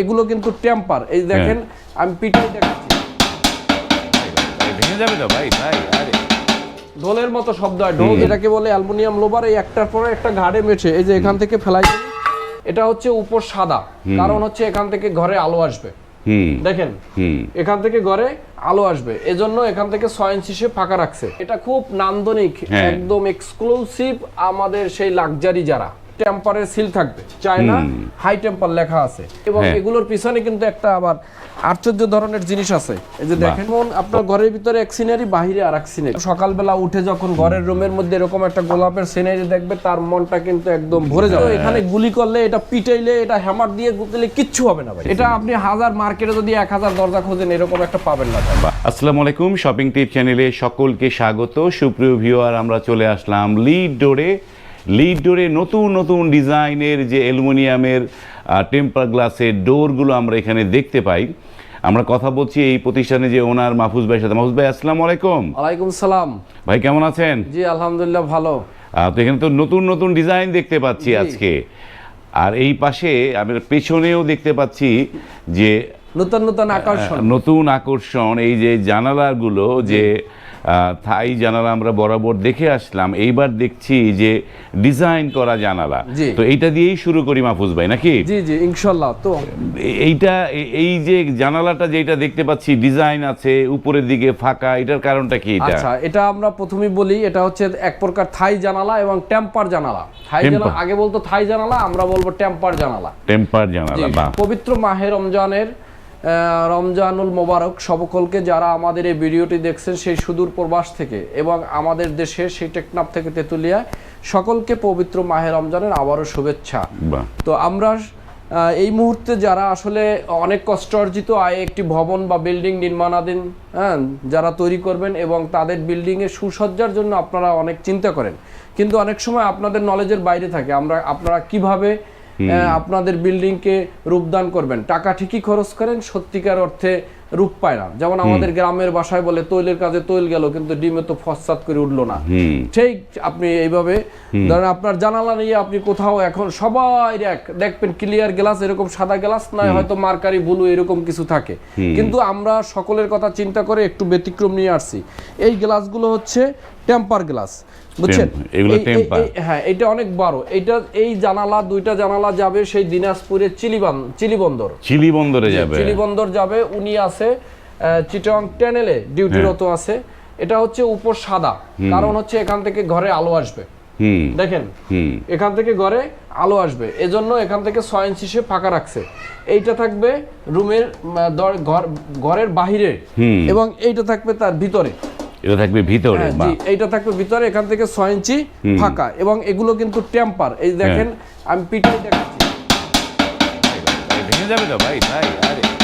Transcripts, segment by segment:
এগুলো কিন্তু টেম্পার এই দেখেন আমি পিটাই দেখাচ্ছি। ভেঙে যাবে তো ভাই ভাই আরে। ঢোলের মতো শব্দ হয় ঢোল এটাকে বলে অ্যালুমিনিয়াম লোবার এই একটার পরে একটা ঘাড়ে মেছে। এই যে এখান থেকে ফেলাই এটা হচ্ছে উপর সাদা। কারণ হচ্ছে এখান থেকে ঘরে আলো আসবে। দেখেন এখান থেকে ঘরে আলো আসবে। এজন্য এখান থেকে ছয় ইঞ্চি সে ফাঁকা রাখছে। এটা খুব নান্দনিক হ্যাঁ। একদম এক্সক্লুসিভ আমাদের সেই লাক্সারি যারা। টেম্পারের সিল থাকবে। চায়না হাই টেম্পার লেখা আছে। এবং হ্যাঁ। এগুলোর পিছনে কিন্তু একটা আবার আশ্চর্য ধরনের জিনিস আছে। এই যে দেখেন যেমন আপনার ঘরের ভিতরে এক সিনারি বাহিরে আর এক সিনারি সকালবেলা উঠে যখন ঘরের রুমের মধ্যে এরকম একটা গোলাপের সিনারি দেখবে তার মনটা কিন্তু একদম ভরে যাবে। এখানে গুলি করলে এটা পিটাইলে এটা হ্যামার দিয়ে গুতলে কিচ্ছু হবে না ভাই। এটা আপনি হাজার মার্কেটে যদি এক হাজার দরজা খোঁজেন এরকম একটা পাবেন না আসসালামু আলাইকুম শপিং টিপ চ্যানেলে সকলকে স্বাগত। সুপ্রিয় ভিউয়ার আমরা চলে আসলাম লিড ডোরে লিড ডোরে নতুন নতুন ডিজাইনের যে অ্যালুমিনিয়ামের টেম্পার গ্লাসের ডোরগুলো আমরা এখানে দেখতে পাই। আমরা কথা বলছি এই প্রতিষ্ঠানে যে ওনার মাহফুজ ভাইয়ের সাথে। মাহফুজ ভাই আসসালামু আলাইকুম। ওয়ালাইকুম সালাম। ভাই কেমন আছেন? জি আলহামদুলিল্লাহ ভালো। তো এখানে তো নতুন নতুন ডিজাইন দেখতে পাচ্ছি আজকে। আর এই পাশে আমরা পেছনেও দেখতে পাচ্ছি যে নতুন নতুন আকর্ষণ। নতুন আকর্ষণ এই যে জানালাগুলো যে থাই জানালা আমরা বরাবর দেখে আসলাম। এইবার দেখছি যে ডিজাইন করা জানালা। তো এইটা দিয়েই শুরু করি মাহফুজ ভাই নাকি? জি জি ইনশাল্লাহ। তো এইটা এই যে জানালাটা যেটা দেখতে পাচ্ছি ডিজাইন আছে উপরের দিকে ফাঁকা এটার কারণটা কি এটা? আচ্ছা এটা আমরা প্রথমেই বলি এটা হচ্ছে এক প্রকার থাই জানালা এবং টেম্পার জানালা। থাই জানালা আগে বলতো থাই জানালা আমরা বলব টেম্পার জানালা। টেম্পার জানালা বা পবিত্র মাহে রমজানের রমজানুল মোবারক সকলকে যারা আমাদের এই ভিডিওটি দেখছেন সেই সুদূর প্রবাস থেকে এবং আমাদের দেশে সেই টেকনাফ থেকে তেতুলিয়া সকলকে পবিত্র মাহে রমজানের আবারও শুভেচ্ছা। তো আমরা এই মুহূর্তে যারা আসলে অনেক কষ্ট অর্জিত আয় একটি ভবন বা বিল্ডিং নির্মাণাধীন হ্যাঁ যারা তৈরি করবেন এবং তাদের বিল্ডিংয়ের সুসজ্জার জন্য আপনারা অনেক চিন্তা করেন। কিন্তু অনেক সময় আপনাদের নলেজের বাইরে থাকে। আমরা আপনারা কীভাবে আপনাদের বিল্ডিংকে রূপদান করবেন। টাকা ঠিকই খরচ করেন সত্যিকার অর্থে রূপ পায় না। যেমন আমাদের গ্রামের বাসায় বলে তৈলের কাজে তৈল গেল কিন্তু ডিমে তো ফসাদ করে উঠল না। ঠিক আপনি এইভাবে ধরেন আপনার জানালা নিয়ে আপনি কোথাও এখন সবাই এক দেখবেন ক্লিয়ার গ্লাস এরকম সাদা গ্লাস নয় হয়তো মার্কারি ব্লু এরকম কিছু থাকে। কিন্তু আমরা সকলের কথা চিন্তা করে একটু ব্যতিক্রম নিয়ে আসছি। এই গ্লাসগুলো হচ্ছে টেম্পার গ্লাস বুঝছেন? হ্যাঁ এটা অনেক বড়। এটা এই জানালা দুইটা জানালা যাবে সেই দিনাজপুরের চিলিবান চিলিবন্দর। চিলি বন্দরে যাবে। চিলি বন্দর যাবে উনি আছে আহ, চিটং টেনেলে ডিউটিরত হ্যাঁ। আছে। এটা হচ্ছে উপর সাদা। কারণ হচ্ছে এখান থেকে ঘরে আলো আসবে। দেখেন? এখান থেকে ঘরে আলো আসবে। এজন্য এখান থেকে ছয় ইঞ্চি সে ফাঁকা রাখছে। এইটা থাকবে রুমের ঘরের বাহিরে। এবং এইটা থাকবে তার ভিতরে। এটা থাকবে ভিতরে হ্যাঁ, এইটা থাকবে ভিতরে এখান থেকে ছয় ইঞ্চি ফাঁকা। এবং এগুলো কিন্তু টেম্পার। এই দেখেন হ্যাঁ। আমি পিটাই দেখাচ্ছি। ভেঙে যাবে তো? ভাই ভাই আরে।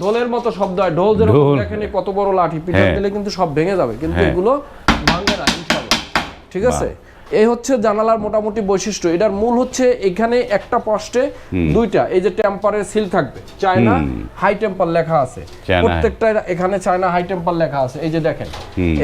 ঢোলের মতো শব্দ হয়। ঢোল যেরকম এখানে কত বড় লাঠি পিঠা হ্যাঁ। দিলে কিন্তু সব ভেঙে যাবে। কিন্তু হ্যাঁ। এগুলো ভাঙবে না ঠিক আছে? এই হচ্ছে জানালার মোটামুটি বৈশিষ্ট্য। এটার মূল হচ্ছে এখানে একটা পোস্টে দুইটা। এই যে টেম্পারের সিল থাকবে। চায়না হাই টেম্পার লেখা আছে। প্রত্যেকটা এখানে চায়না হাই টেম্পার লেখা আছে। এই যে দেখেন।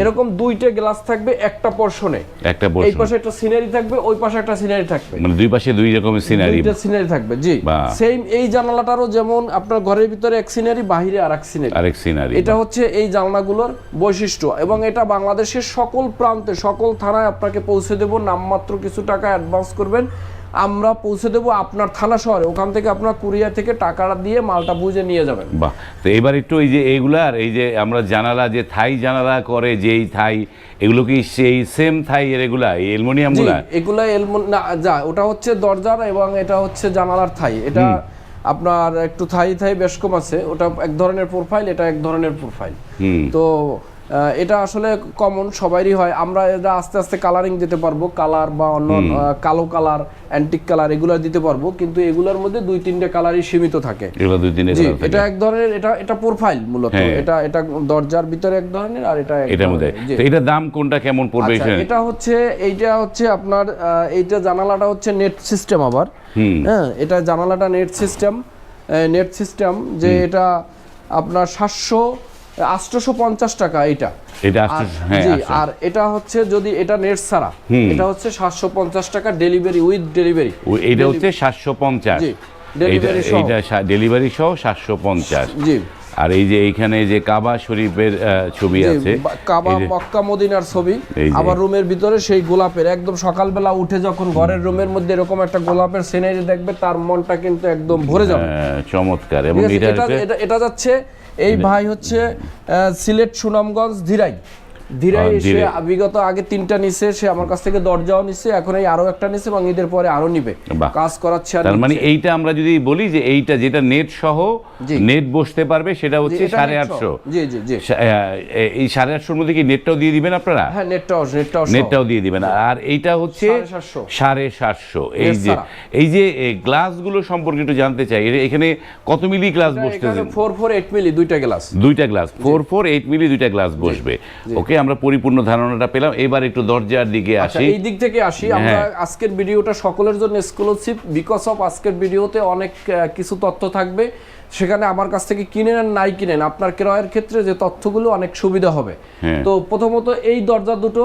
এরকম দুইটা গ্লাস থাকবে একটা পোর্শনে একটা এই পাশে একটা সিনারি থাকবে ওই পাশে একটা সিনারি থাকবে। মানে দুই পাশে দুই রকমের সিনারি দুইটা সিনারি থাকবে জি। সেম এই জানালাটারও যেমন আপনার ঘরের ভিতরে এক সিনারি বাহিরে আর এক সিনারি আরেক সিনারি এটা হচ্ছে এই জানলাগুলোর বৈশিষ্ট্য। এবং এটা বাংলাদেশের সকল প্রান্তে সকল থানায় আপনাকে পৌঁছে দেব। নামমাত্র কিছু টাকা অ্যাডভান্স করবেন। আমরা পৌঁছে দেব আপনার থানা শহরে। ওখান থেকে আপনার কুরিয়ার থেকে টাকাটা দিয়ে মালটা বুঝে নিয়ে যাবেন। বাহ। তো এবার একটু এই যে এইগুলার এই যে আমরা জানালা যে থাই জানালা করে যেই থাই এগুলো কি সেই সেম থাই এর এগুলা এই অ্যালুমিনিয়াম জি গুলা? এগুলো এলমন না যা ওটা হচ্ছে দরজার এবং এটা হচ্ছে জানালার থাই। এটা আপনার একটু থাই থাই বেশ কম আছে। ওটা এক ধরনের প্রোফাইল এটা এক ধরনের প্রোফাইল হুম। তো এটা আসলে কমন সবারই হয়। আমরা এটা আস্তে আস্তে কালারিং দিতে পারব। কালার বা অন্য কালো কালার অ্যান্টিক কালার এগুলো দিতে পারব। কিন্তু এগুলোর মধ্যে দুই তিনটে কালারই সীমিত থাকে। জি এটা এক ধরনের এটা এটা প্রোফাইল মূলত। হ্যাঁ। এটা এটা দরজার ভিতরে এক ধরনের আর এটা এটার মধ্যে। তো এটার দাম কোনটা কেমন পড়বে আচ্ছা, এটা হচ্ছে এইটা হচ্ছে আপনার এইটা জানালাটা হচ্ছে নেট সিস্টেম আবার। হ্যাঁ এটা জানালাটা নেট সিস্টেম নেট সিস্টেম যে এটা আপনার সাতশো আটশোশো পঞ্চাশ টাকা এটা। হ্যাঁ জি আর এটা হচ্ছে যদি এটা নেট ছাড়া এটা হচ্ছে সাতশো পঞ্চাশ টাকা ডেলিভারি উইথ ডেলিভারি। ও, হচ্ছে সাতশো পঞ্চাশ জি Delivery ডেলিভারি সহ সাতশো পঞ্চাশ জি। আর এই যে এইখানে যে কাবা শরীফের ছবি আছে কাবা মক্কা মদিনার ছবি। আবার রুমের ভিতরে সেই গোলাপের একদম সকালবেলা উঠে যখন ঘরের রুমের মধ্যে এরকম একটা গোলাপের সিনারি দেখবে তার মনটা কিন্তু একদম ভরে যাবে। চমৎকার। এবং এটা এটা যাচ্ছে এই ভাই হচ্ছে সিলেট সুনামগঞ্জ ধীরাই। আহ, সে। বিগত আগে তিনটা নিছে সে আমার কাছ থেকে দরজাও নিছে এখন এই আরও একটা নিছে এবং ঈদের পরে আরও নিবে। কাজ করাচ্ছে আর মানে এইটা আমরা যদি বলি যে এইটা যেটা নেট সহ নেট বসতে পারবে সেটা হচ্ছে সাড়ে আটশো। জি জি জি। এই সাড়ে আটশোর মধ্যে কি নেটটাও দিয়ে দিবেন আপনারা? হ্যাঁ নেটটাও নেটটাও নেটটাও দিয়ে দিবেন। আর এইটা হচ্ছে সাড়ে সাতশো। এই যে। এই যে গ্লাসগুলো সম্পর্কে একটু জানতে চাই এখানে কত মিলি গ্লাস বসতেছে? ফোর ফোর এইট মিলি দুইটা গ্লাস দুইটা glass four four eight milli দুইটা গ্লাস বসবে। ওকে আমরা পরিপূর্ণ ধারণাটা পেলাম। এবার একটু দরজার দিকে আচ্ছা আসি। এই দিক থেকে আসি। আমরা হ্যাঁ। আজকের ভিডিওটা সকলের জন্য এক্সক্লুসিভ বিকজ অফ আজকের ভিডিওতে অনেক কিছু তথ্য থাকবে। সেখানে আমার কাছ থেকে কিনেন আর নাই কিনেন আপনার ক্রয়ের ক্ষেত্রে যে তথ্যগুলো অনেক সুবিধা হবে। হ্যাঁ। তো প্রথমত এই দরজা দুটো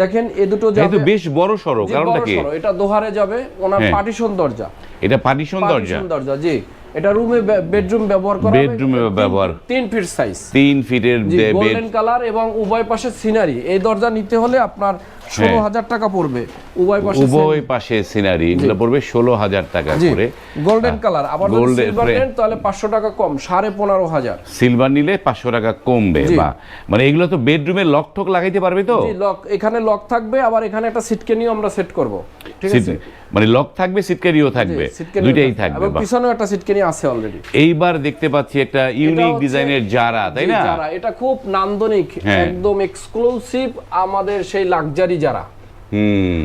দেখেন এ দুটো যাবে। বেশ বড় সড়ো জি, কারণটা কি? এটা দোহারে যাবে ওনার হ্যাঁ। পার্টিশন দরজা। এটা পার্টিশন দরজা। পার্টিশন দরজা জি। এটা রুমে বেডরুম ব্যবহার করা বেডরুমে ব্যবহার। তিন ফিট সাইজ তিন ফিটের জি বেড গোল্ডেন কালার এবং উভয় পাশে সিনারি এই দরজা নিতে হলে আপনার ষোলো হাজার টাকা পড়বে উভয় পাশে উভয় পাশে সিনারি এগুলো পড়বে ষোলো হাজার টাকা করে। গোল্ডেন কালার আবার সিলভার নেন তাহলে পাঁচশো টাকা কম সাড়ে পনেরো হাজার। সিলভার নিলে পাঁচশো টাকা কমবে বা মানে এগুলো তো বেডরুমে লক ঠক লাগাইতে পারবে তো? লক এখানে লক থাকবে আবার এখানে একটা সিটকেনিও আমরা সেট করব। ঠিক আছে? মানে লক থাকবে সিটকারিও থাকবে। দুইটাই থাকবে। পিছনেও একটা সিটকেনি আছে অলরেডি এইবার দেখতে পাচ্ছি একটা ইউনিক ডিজাইনের জারা তাই না? এটা খুব নান্দনিক হ্যাঁ। একদম এক্সক্লুসিভ আমাদের সেই লাক্সারি যারা।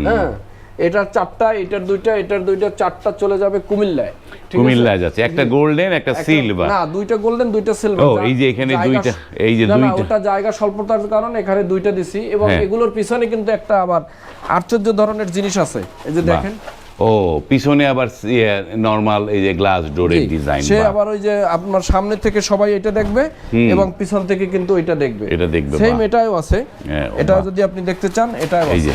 হ্যাঁ এটার চারটা এটার দুইটা এটার দুইটা চারটা চলে যাবে কুমিল্লায় কুমিল্লায় যাচ্ছে। একটা গোল্ডেন একটা সিলভার না দুইটা গোল্ডেন দুইটা সিলভার ও, এই যে এখানে দুইটা, এই যে দুইটা। ওটা জায়গা স্বল্পতার কারণে এখানে দুইটা দিছি। এবং হ্যাঁ। এগুলোর পিছনে কিন্তু একটা আবার আশ্চর্য ধরনের জিনিস আছে। এই যে দেখেন ও পিছনে আবার নরমাল এই যে গ্লাস ডোরের ডিজাইন সে আবার ওই যে আপনার সামনে থেকে সবাই এটা দেখবে এবং পিছন থেকে কিন্তু এটা দেখবে। এটা দেখবে, সেম এটাও আছে। হ্যাঁ, এটা যদি আপনি দেখতে চান এটাও এই যে।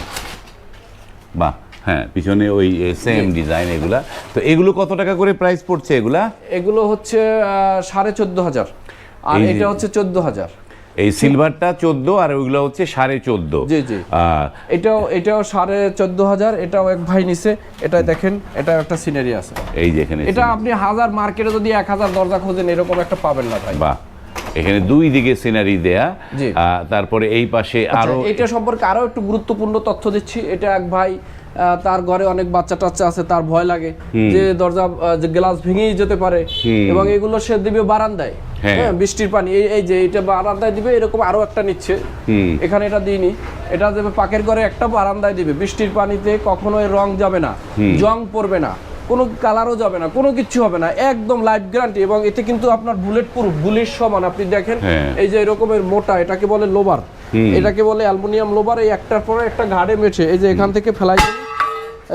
বাহ হ্যাঁ পিছনে ওই সেম ডিজাইন এগুলা। তো এগুলো কত টাকা করে প্রাইস পড়ছে এগুলা? এগুলো হচ্ছে সাড়ে চোদ্দ হাজার। আর এটা হচ্ছে চোদ্দ হাজার। এই সিলভারটা চোদ্দ আর ওইগুলো হচ্ছে সাড়ে চোদ্দ। জি, জি। এটাও এটাও সাড়ে চোদ্দ হাজার এটাও এক ভাই নিছে। এটা দেখেন এটা একটা সিনারি আছে। এই যে এখানে এটা আপনি হাজার মার্কেটে যদি এক হাজার দরজা খোঁজেন এরকম একটা পাবেন না ভাই। বাহ। এখানে দুই দিকে সিনারি দেয়া। তারপরে এই পাশে আরও আচ্ছা, এটা সম্পর্কে আরও একটু গুরুত্বপূর্ণ তথ্য দিচ্ছি। এটা এক ভাই তার ঘরে অনেক বাচ্চা টাচ্চা আছে তার ভয় লাগে যে দরজা যে গ্লাস ভেঙেই যেতে পারে। এবং এগুলো সে দিবে বারান্দায়। হ্যাঁ। হ্যাঁ বৃষ্টির পানি এই এই যে এটা বারান্দায় দিবে এরকম আরও একটা নিচ্ছে। এখানে এটা দিইনি। এটা দেবে পাকের ঘরে একটা বারান্দায় দিবে। বৃষ্টির পানিতে কখনো রং যাবে না জং পড়বে না কোনো কালারও যাবে না কোনো কিছু হবে না একদম লাইফ গ্যারান্টি এবং এতে কিন্তু আপনার বুলেট প্রুফ বুলেট সমান। আপনি দেখেন হ্যাঁ। এই যে এরকমের মোটা এটাকে বলে লোবার এটাকে বলে অ্যালুমিনিয়াম লোবার এই একটার পরে একটা ঘাড়ে মেছে এই যে এখান থেকে ফেলাই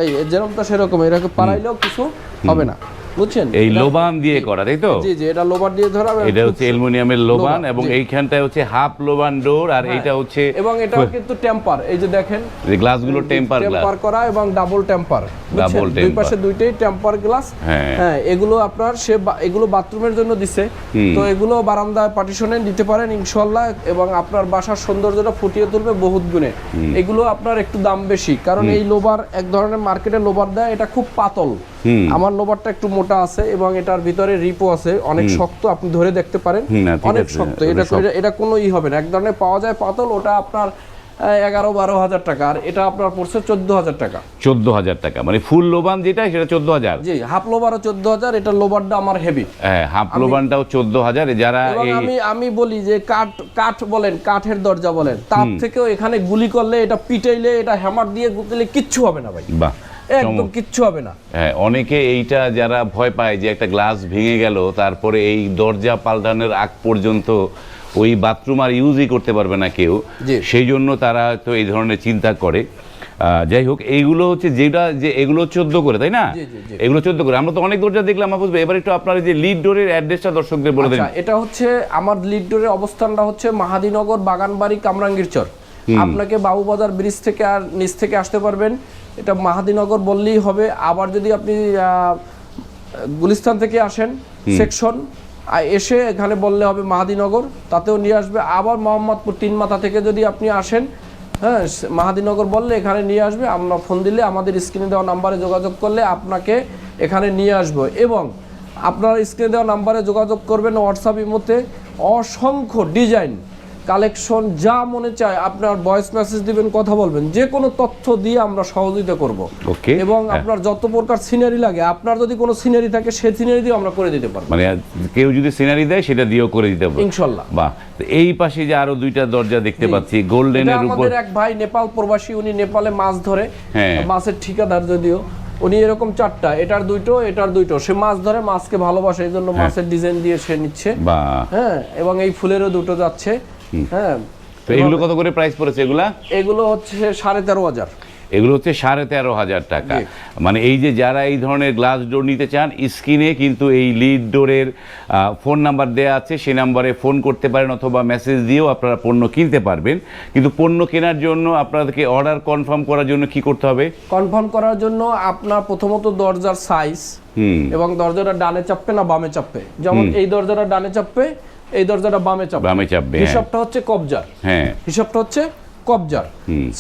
এই যেরকমটা সেরকম এরকম পারাইলেও কিছু হবে না। বুঝছেন? এই এটা- লোবান দিয়ে করা তাই তো? জি জি এটা লোবার দিয়ে ধরা এটা হচ্ছে অ্যালুমিনিয়ামের লোবান লোবান, এবং। এইখানটায় হচ্ছে হাফ লোবান ডোর আর এইটা হচ্ছে এবং এটাও কিন্তু টেম্পার এই যে দেখেন। যে গ্লাসগুলো টেম্পার গ্লাস। টেম্পার করা এবং ডাবল টেম্পার Double দুই পাশে দুইটাই টেম্পার গ্লাস। হ্যাঁ। হ্যাঁ এগুলো আপনার সে এগুলো বাথরুমের জন্য দিছে। তো এগুলো বারান্দায় পার্টিশনে নিতে পারেন ইনশাল্লাহ এবং আপনার বাসার সৌন্দর্যটা ফুটিয়ে তুলবে বহুত গুণে। এগুলো আপনার একটু দাম বেশি কারণ এই লোবার এক ধরনের মার্কেটে লোবার দেয় এটা খুব পাতল। আমার লোবারটা একটু মোটা আছে এবং এটার ভিতরে রিপো আছে। অনেক শক্ত আপনি ধরে দেখতে পারেন। অনেক শক্ত। এটা এটা- এটা কোনো ই হবে না। এক ধরনের পাওয়া যায় পাতল ওটা আপনার এগারো বারো হাজার টাকা। আর এটা আপনার পড়ছে চোদ্দ হাজার টাকা। চোদ্দ হাজার টাকা। মানে ফুল লোবান যেটা সেটা চোদ্দ হাজার। জি হাফ লোবারও চোদ্দ হাজার এটা লোবারটা আমার হেভি হ্যাঁ হাফ লোবানটাও চোদ্দ হাজার। যারা আমি আমি বলি যে কাঠ কাঠ বলেন কাঠের দরজা বলেন তার থেকেও এখানে গুলি করলে এটা পিটাইলে এটা হ্যামার দিয়ে গুতলে কিচ্ছু হবে না ভাই। বাহ। একদম কিচ্ছু হবে না। হ্যাঁ অনেকে এইটা যারা ভয় পায় যে একটা গ্লাস ভেঙে গেল তারপরে এই দরজা পাল্টানোর আগ পর্যন্ত ওই বাথরুম আর ইউজই করতে পারবে না কেউ। সেই জন্য তারা তো এই ধরনের চিন্তা করে। যাই হোক এইগুলো হচ্ছে যেটা যে এগুলো চোদ্দ করে তাই না। এগুলো চোদ্দ করে। আমরা তো অনেক দরজা দেখলাম মাহফুজ ভাই। এবার একটু আপনার যে লিড ডোরের অ্যাড্রেসটা দর্শকদের বলে দেন। আচ্ছা এটা হচ্ছে আমার লিড ডোরের অবস্থানটা হচ্ছে মাহাদিনগর বাগানবাড়ি কামরাঙ্গীর চর আপনাকে বাবুবাজার ব্রিজ থেকে আর নিচ থেকে আসতে পারবেন। এটা মাহাদিনগর বললেই হবে। আবার যদি আপনি গুলিস্তান থেকে আসেন সেকশন এসে এখানে বললে হবে মাহাদিনগর তাতেও নিয়ে আসবে। আবার মোহাম্মদপুর তিন মাথা থেকে যদি আপনি আসেন হ্যাঁ মাহাদিনগর বললে এখানে নিয়ে আসবে। আমরা ফোন দিলে আমাদের স্ক্রিনে দেওয়া নাম্বারে যোগাযোগ করলে আপনাকে এখানে নিয়ে আসব। এবং আপনারা স্ক্রিনে দেওয়া নাম্বারে যোগাযোগ করবেন হোয়াটসঅ্যাপ ইমোতে। অসংখ্য ডিজাইন কালেকশন যা মনে চায় আপনার ভয়েস মেসেজ দিবেন কথা বলবেন যে কোনো তথ্য দিয়ে আমরা সহযোগিতা করব। ওকে। এবং হ্যাঁ। আপনার যত প্রকার সিনারি লাগে আপনার যদি কোনো সিনারি থাকে সেই সিনারি দিয়ে আমরা করে দিতে পারব। মানে কেউ যদি সিনারি দেয় সেটা দিয়েও করে দিতে পারবে। ইনশাল্লাহ। বাহ। এই পাশে যে আরও দুইটা দরজা দেখতে পাচ্ছি গোল্ডেনের উপর আমাদের এক ভাই নেপাল প্রবাসী উনি নেপালে মাছ ধরে হ্যাঁ। মাছের ঠিকাদার যদিও। উনি এরকম চারটা এটার দুইটো এটার দুইটো। সে মাছ ধরে মাছকে ভালোবাসে এই জন্য মাছের ডিজাইন দিয়ে সে নিচ্ছে। হ্যাঁ এবং এই ফুলেরও দুটো যাচ্ছে। হ্যাঁ। তো এগুলো কত করে প্রাইস পড়েছে এগুলা? এগুলো হচ্ছে সাড়ে তেরো হাজার। এগুলো হচ্ছে সাড়ে তেরো হাজার টাকা। মানে এই যে যারা এই ধরনের গ্লাস ডোর নিতে চান স্ক্রিনে কিন্তু এই লিড ডোরের ফোন নাম্বার দেওয়া আছে। সেই নাম্বারে ফোন করতে পারেন অথবা মেসেজ দিয়েও আপনারা পণ্য কিনতে পারবেন। কিন্তু পণ্য কেনার জন্য আপনাদেরকে অর্ডার কনফার্ম করার জন্য কি করতে হবে? কনফার্ম করার জন্য আপনার প্রথমত দরজার সাইজ হুম। এবং দরজাটা ডানে চাপবে না বামে চাপবে? যেমন এই দরজাটা ডানে চাপবে এই দরজাটা বামে চাপবে। বামে চাপবে, হ্যাঁ। হিসাবটা হচ্ছে কবজার। হ্যাঁ। হিসাবটা হচ্ছে কবজার।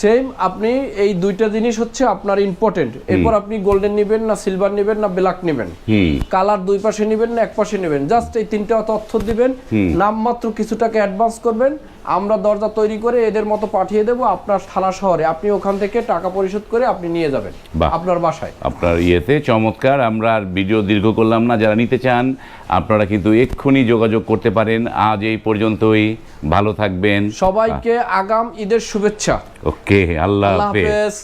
সেম আপনি এই দুইটা জিনিস হচ্ছে আপনার ইম্পর্টেন্ট এরপর আপনি গোল্ডেন নেবেন না সিলভার নেবেন না ব্ল্যাক নেবেন। হুম। কালার দুই পাশে নেবেন না এক পাশে নেবেন। জাস্ট এই তিনটা তথ্য দিবেন। নামমাত্র কিছু টাকা অ্যাডভান্স করবেন। আমরা দরজা তৈরি করে এদের মতো পাঠিয়ে দেবো আপনার থানা শহরে। আপনি ওখান থেকে টাকা পরিশোধ করে আপনি নিয়ে যাবেন। আপনার বাসায়। আপনার ইয়েতে চমৎকার আমরা আর ভিডিও দীর্ঘ করলাম না যারা নিতে চান আপনারা কিন্তু এক্ষুনি যোগাযোগ করতে পারেন। আজ এই পর্যন্তই ভালো থাকবেন। সবাইকে আগাম ঈদের শুভেচ্ছা। ওকে আল্লাহ হাফেজ।